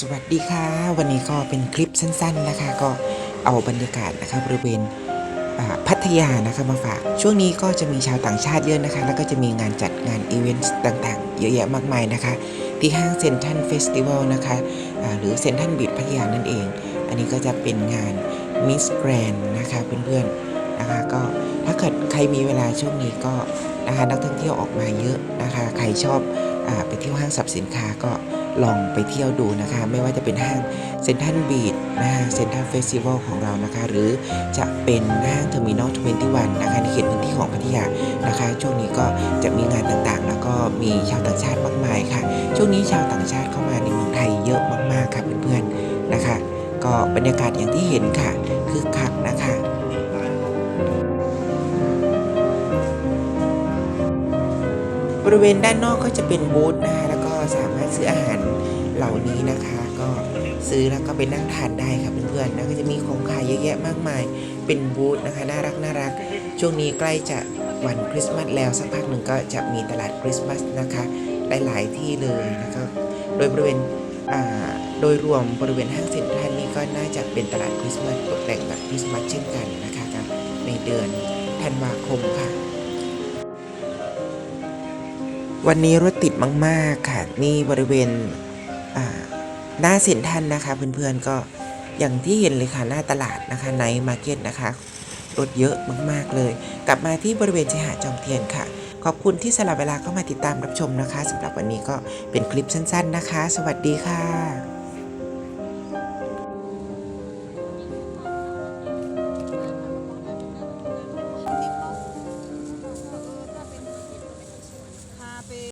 สวัสดีค่ะ วันนี้ก็เป็นคลิปสั้นๆนะคะ ก็เอาบรรยากาศนะคะบริเวณพัทยานะคะมาฝาก ช่วงนี้ก็จะมีชาวต่างชาติเยอะนะคะ แล้วก็จะมีงานจัดงานอีเวนต์ต่างๆ เยอะแยะมากมายนะคะ ที่ห้างเซนทันเฟสติวัลนะคะหรือเซนทันบีดพัทยานั่นเอง อันนี้ก็จะเป็นงานมิสแกรนนะคะเพื่อนๆนะคะก็ถ้าเกิดใครมีเวลาช่วงนี้ก็นะคะนักท่องเที่ยวออกมาเยอะนะคะ ใครชอบอไปเที่ยวห้างสรรพสินค้าก็ ลองไปเที่ยวดูนะคะ ไม่ว่าจะเป็นห้างเซ็นทันบีดนะคะเซ็นทันเฟสติวัลของเรานะคะ หรือจะเป็นห้างเทอร์มินอล21นะคะในเขตพื้นที่ของพัทยานะคะ ช่วงนี้ก็จะมีงานต่างๆ แล้วก็มีชาวต่างชาติมากมายค่ะ ช่วงนี้ชาวต่างชาติเข้ามาในเมืองไทยเยอะมากๆค่ะเพื่อนๆนะคะ ก็บรรยากาศอย่างที่เห็นค่ะคือคักนะคะบริเวณด้านนอกก็จะเป็นบูธนะคะ สามารถซื้ออาหารเหล่านี้นะคะ ก็ซื้อแล้วก็ไปนั่งทานได้ค่ะเพื่อนๆแล้วก็จะมีของขายเยอะแยะมากมาย เป็นบูธนะคะน่ารักน่ารัก ช่วงนี้ใกล้จะวันคริสต์มาสแล้วสักพักหนึ่งก็จะมีตลาดคริสต์มาสนะคะ หลายๆที่เลยนะคะโดยบริเวณโดยรวมบริเวณห้างเซ็นทรัลนี้ก็น่าจะเป็นตลาดคริสต์มาสตกแต่งแบบคริสต์มาสเช่นกันนะคะในเดือนธันวาคมค่ะ วันนี้รถติดมากๆค่ะนี่บริเวณหน้าเซ็นทันนะคะเพื่อนๆก็อย่างที่เห็นเลยค่ะหน้าตลาดนะคะในมาร์เก็ตนะคะรถเยอะมากๆเลย กลับมาที่บริเวณชายหาดจอมเทียนค่ะ ขอบคุณที่สละเวลาเข้ามาติดตามรับชมนะคะสำหรับวันนี้ก็เป็นคลิปสั้น ๆนะคะ สวัสดีค่ะ